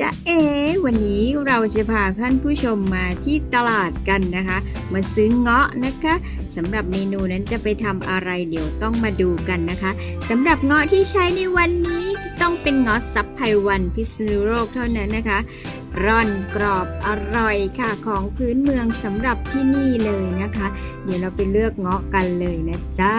จะเอ วันนี้เราจะพาท่านผู้ชมมาที่ตลาดกันนะคะ มาซื้อเงาะนะคะสำหรับเมนูนั้นจะไปทำอะไรเดี๋ยวต้องมาดูกันนะคะสำหรับเงาะที่ใช้ในวันนี้จะต้องเป็นเงาะซับไพวันพิษณุโลกเท่านั้นนะคะ ร่อนกรอบอร่อยค่ะของพื้นเมืองสำหรับที่นี่เลยนะคะ เดี๋ยวเราไปเลือกเงาะกันเลยนะจ๊ะ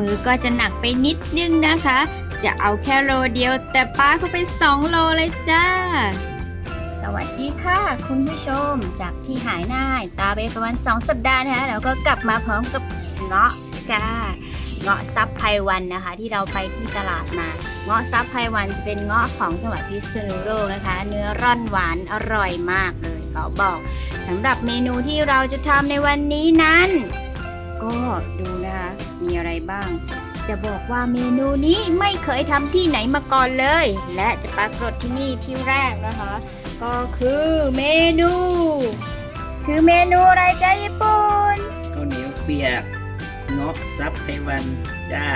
มือก็จะหนักไปนิดนึงนะคะ จะเอาแค่โลเดียว แต่ป้าเขาไป2โลเลยจ้า สวัสดีค่ะ คุณผู้ชมจากที่หายหน้าตาไปประมาณ2สัปดาห์นะคะแล้วก็กลับมาพร้อมกับเงาะค่ะเงาะซับไพวันนะคะ ที่เราไปที่ตลาดมา เงาะซับไพวันจะเป็นเงาะของจังหวัดพิษณุโลกนะคะ เนื้อร่อนหวานอร่อยมากเลยขอบอกสำหรับเมนูที่เราจะทำในวันนี้นั้น ก็ดู มีอะไรบ้าง จะบอกว่าเมนูนี้ไม่เคยทำที่ไหนมาก่อนเลย และจะปรากฏที่นี่ที่แรกนะคะ ก็คือเมนู คือเมนูอะไรจ้าญี่ปุ่นข้าวเหนียวเปียกเงาะซับไพวันจ้า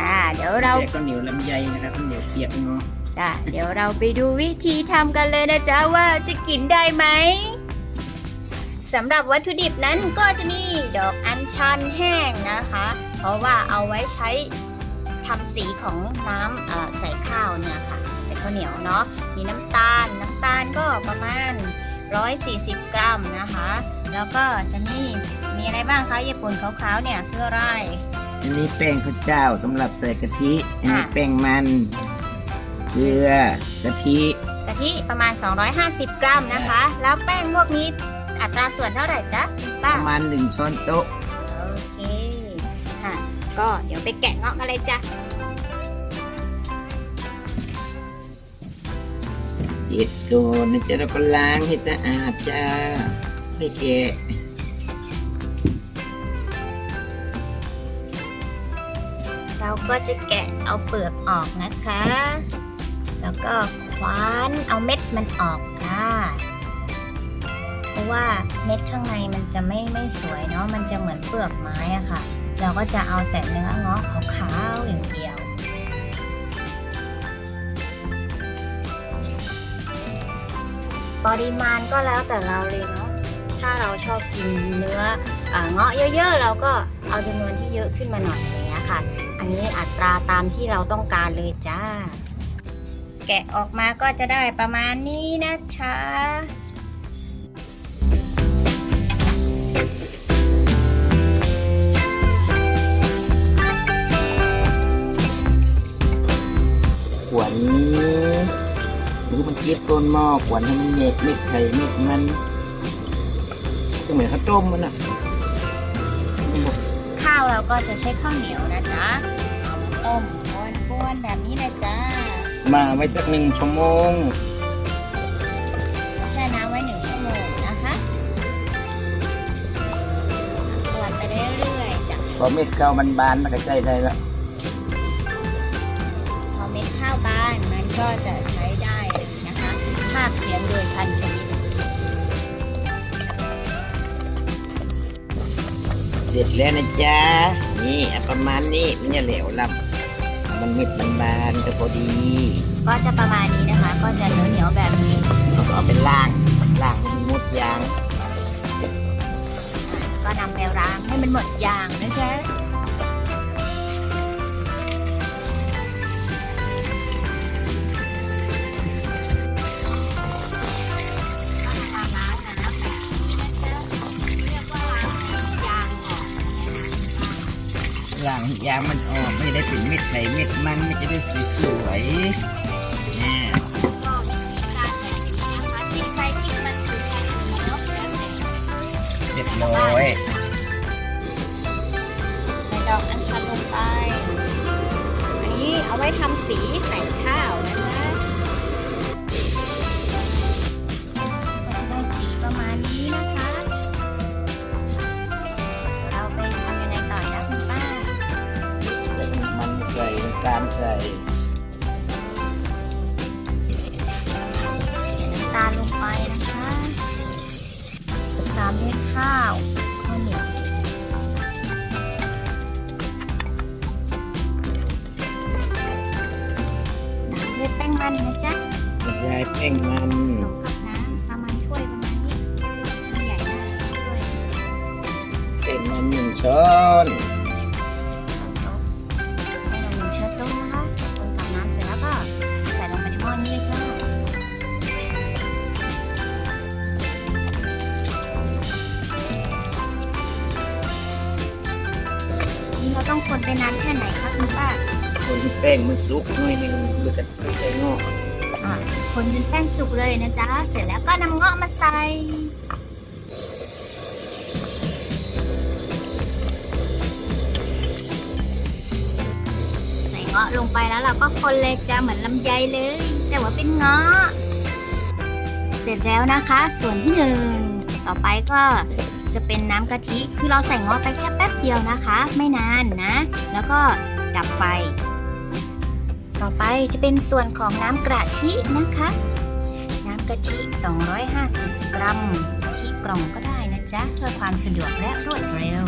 อ่าเดี๋ยวเราใช้ข้าวเหนียวลำไยนะครับข้าวเหนียวเปียกเงาะจ้ะเดี๋ยวเราไปดูวิธีทำกันเลยนะจ๊ะว่าจะกินได้ไหมสำหรับวัตถุดิบนั้นก็จะมีดอกอัญชันแห้งนะคะ เพราะว่าเอาไว้ใช้ทำสีของน้ำเอ่อใส่ข้าวเนี่ยค่ะใส่ข้าวเหนียวเนาะมีน้ำตาลน้ำตาลก็ประมาณ 140 กรัมนะคะ แล้วก็จะมีมีอะไรบ้างคะญี่ปุ่นขาวๆเนี่ยคืออะไรอันนี้แป้งข้าวเจ้าสำหรับใส่กะทิอันนี้อะแป้งมันเกลือกะทิกะทิประมาณ 250 กรัมนะคะ แล้วแป้งพวกนี้อัตราส่วนเท่าไหร่จ๊ะคุณปป้าระมาณหนึ่งช้อนโต๊ะโอเคค่ะ ก็เดี๋ยวไปแกะเงาะกันเลยจ้ะเด็ดโดนนะจ๊ะเราก็ล้างให้สะอาดจ้าไม่แกะเราก็จะแกะเอาเปลือกออกนะคะ แล้วก็คว้านเอาเม็ดมันออกค่ะ เพราะว่าเม็ดข้างในมันจะไม่ไม่สวยเนาะ มันจะเหมือนเปลือกไม้อะค่ะ เราก็จะเอาแต่เนื้อเงาะขาวๆอย่างเดียว ปริมาณก็แล้วแต่เราเลยเนาะ ถ้าเราชอบกินเนื้อเงาะเยอะๆ เราก็เอาจำนวนที่เยอะขึ้นมาหน่อยอย่างเงี้ยค่ะ อันนี้อัตราตามที่เราต้องการเลยจ้า แกะออกมาก็จะได้ประมาณนี้นะคะ หรือมันเจี๊ยบก้นหม้อขวนให้มันเน็กเม็ดไข่เม็ดมันก็เหมือนข้าวต้มมันอะข้าวเราก็จะใช้ข้าวเหนียวนะจ๊ะเอามาต้มบ้วนๆแบบนี้นะจ๊ะมาไว้สักหนึ่งชั่วโมงแช่น้ำไว้หนึ่งชั่วโมงนะคะกวนไปเรื่อยๆจ้ะพอเม็ดข้าวมันบานมันก็ใจได้แล้วพอเม็ดข้าวบานมันก็จะใช้าคเสียงโดยพันธมิตรเสร็จแล้วนะจ๊ะ นี่เอาประมาณนี้มันจะเหลวลำมันเม็ดมันบานก็พอดี ก็จะประมาณนี้นะคะ ก็จะเหนียวเหนียวๆแบบนี้ เราก็เอาไปล้างล้างให้มันหมดยาง ก็นำไปล้างให้มันหมดยางนะคะ ยางมันออกไม่ได้เป็นเม็ดไข่เม็ดมันมันจะได้สวยๆนี่ก็มีการใส่นะคะทิ้งไปเรียบร้อยดอกอัญชันลงไป อันนี้เอาไว้ทำสีใส่ข้าว ตาลใส่ตาลลงไปนะคะตามด้วยข้าวข้าวเหนียวตามด้วยแป้งมันนะจ๊ะกระจายแป้งมันผสมกับน้ำประมาณถ้วยประมาณนี้ใหญ่นะถ้วย แป้งมันหนึ่งช้อน ต้องคนไปนานแค่ไหนคะคุณป้า คนที่แป้งมันสุกหน่อยหนึงแล้วก็ใส่งอกอะคนจนแป้งสุกเลยนะจ๊ะ เสร็จแล้วก็นำเงาะมาใส่ ใส่เงาะลงไปแล้วเราก็คนเลยจะเหมือนลำไยเลย แต่ว่าเป็นเงาะ เสร็จแล้วนะคะ ส่วนที่หนึ่งต่อไปก็ จะเป็นน้ำกะทิ คือเราใส่งาะไปแค่แป๊บเดียวนะคะ ไม่นานนะ แล้วก็ดับไฟ ต่อไปจะเป็นส่วนของน้ำกะทินะคะ น้ำกะทิ 250 กรัมกะทิกล่องก็ได้นะจ๊ะเพื่อความสะดวกและรวดเร็ว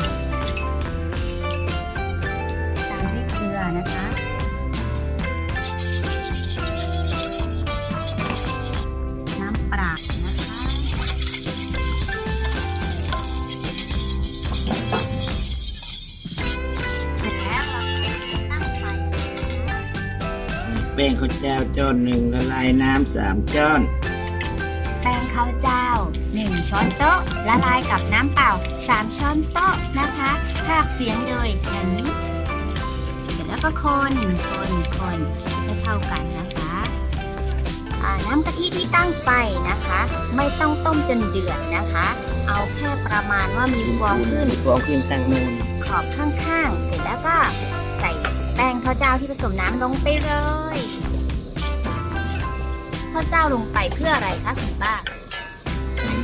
ตามด้วยเกลือนะคะ งข้าวเจ้าจ้อนหนึ่งละลายน้ำสามจ้อน แป้งข้าวเจ้า 1 ช้อนโต๊ะ ละลายกับน้ำเปล่า 3 ช้อนโต๊ะนะคะพากเสียงโดยอย่างนี้เสร็จแล้วก็คนคนคนให้เข้ากันนะคะอ่าน้ำกะทิที่ตั้งไฟนะคะ ไม่ต้องต้มจนเดือดนะคะ เอาแค่ประมาณว่ามีฟองขึ้นฟองขึ้นตั้งนูนขอบข้างๆ เสร็จแล้วก็ใส่ แป้งข้าวเจ้าที่ผสมน้ำลงไปเลยข้าวเจ้าลงไปเพื่ออะไรคะคุณป้า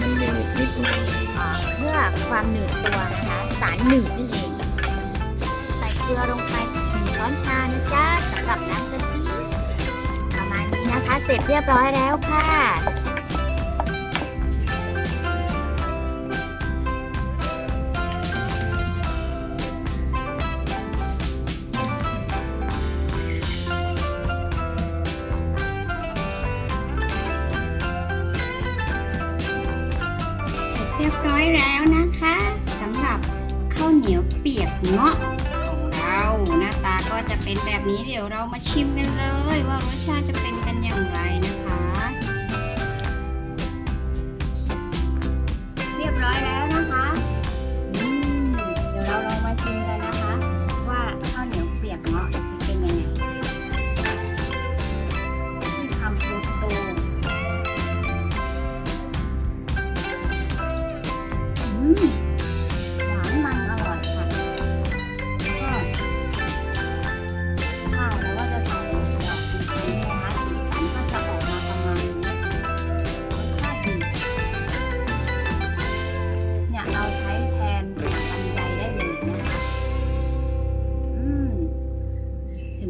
มันหนืดนิดนึงอ่าเพื่อความหนืดตัวนะคะ สารหนืดนั่นเอง ใส่เกลือลงไปหนึ่งช้อนชานะจ๊ะสำหรับน้ำกะทิประมาณนี้นะคะ เสร็จเรียบร้อยแล้วค่ะ ข้าวเหนียวเปียกเงาะของเราหน้าตาก็จะเป็นแบบนี้เดี๋ยวเรามาชิมกันเลย ว่ารสชาติจะเป็นกันอย่างไรนะคะ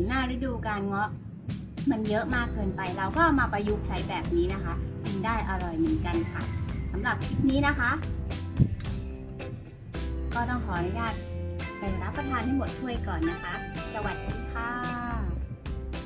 หน้าฤดูการเงาะ มันเยอะมากเกินไป เราก็ามาประยุกต์ใช้แบบนี้นะคะกินได้อร่อยเหมือนกันค่ะสำหรับคลิปนี้นะคะ ก็ต้องขออนุญาตไปรับประทานให้หมดถ้วยก่อนนะคะ สวัสดีค่ะ